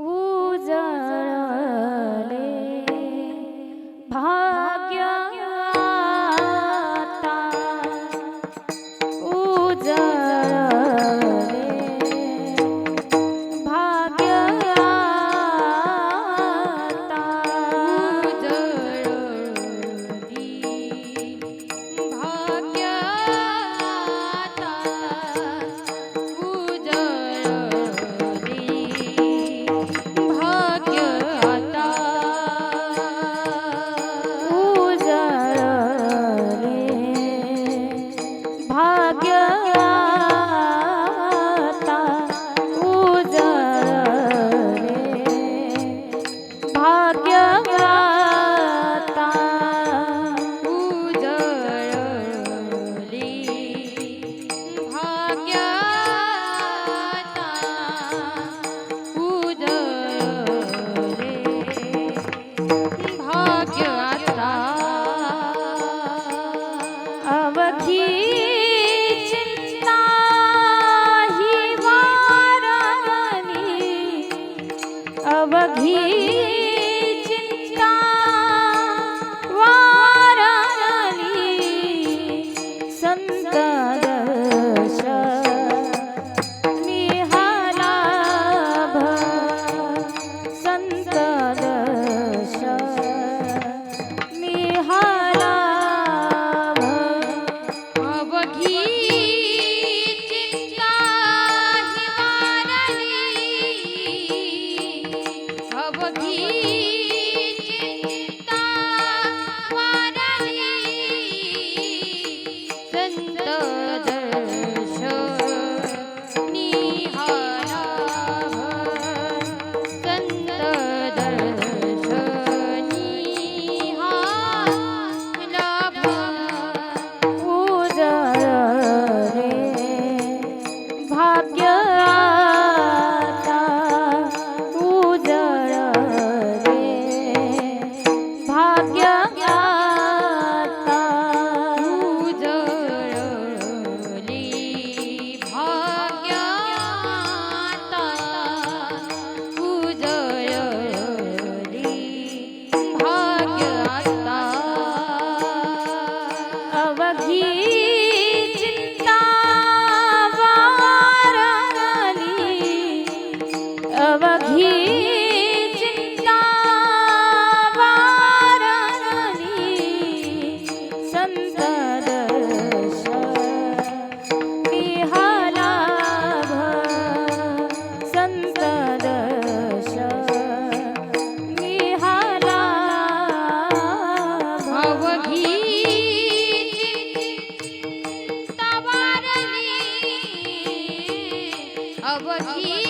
无责。রাধি 你。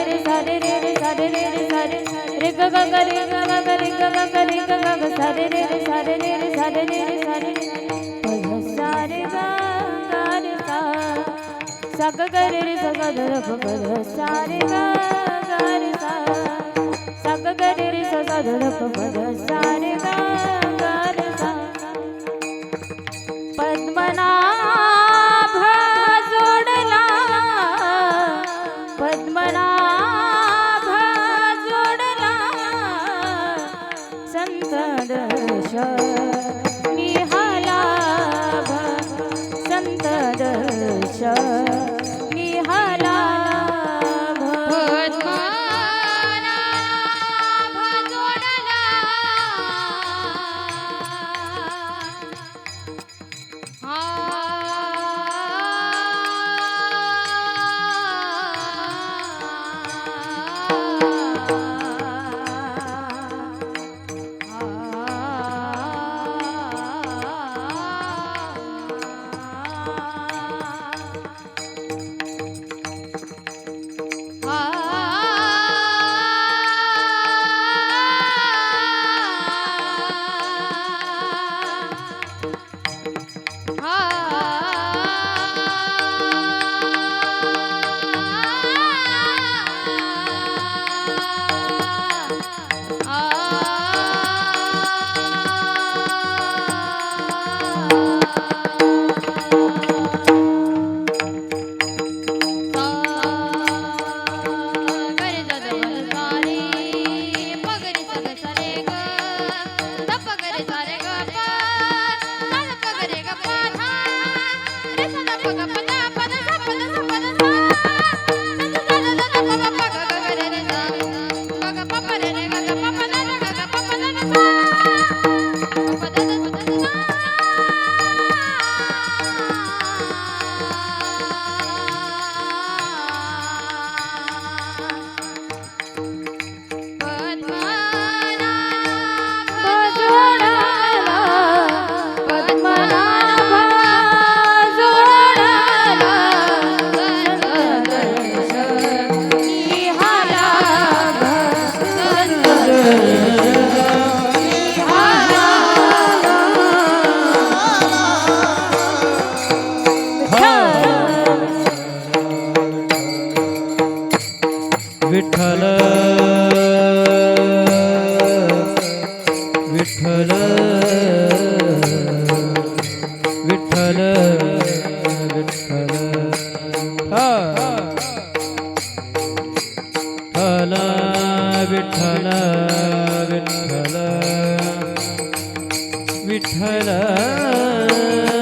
ਸਾਰੇ ਰੇ ਰੇ ਸਾਰੇ ਰੇ ਗ ਗ ਗ ਰੇ ਗ ਗ ਗ ਰੇ ਗ ਗ ਗ ਰੇ ਗ ਗ ਗ ਸਾਰੇ ਰੇ ਰੇ ਸਾਰੇ ਰੇ ਰੇ ਸਾਰੇ ਰੇ ਰੇ ਸਾਰੇ ਭਜ ਸਾਰੇ ਗਾ ਗਾਰ ਸਾ ਸਗ ਗ ਰੇ ਰੇ ਸਗ ਦ ਰ ਭ ਭਜ ਸਾਰੇ ਗਾ ਸਾਰੇ ਗਾ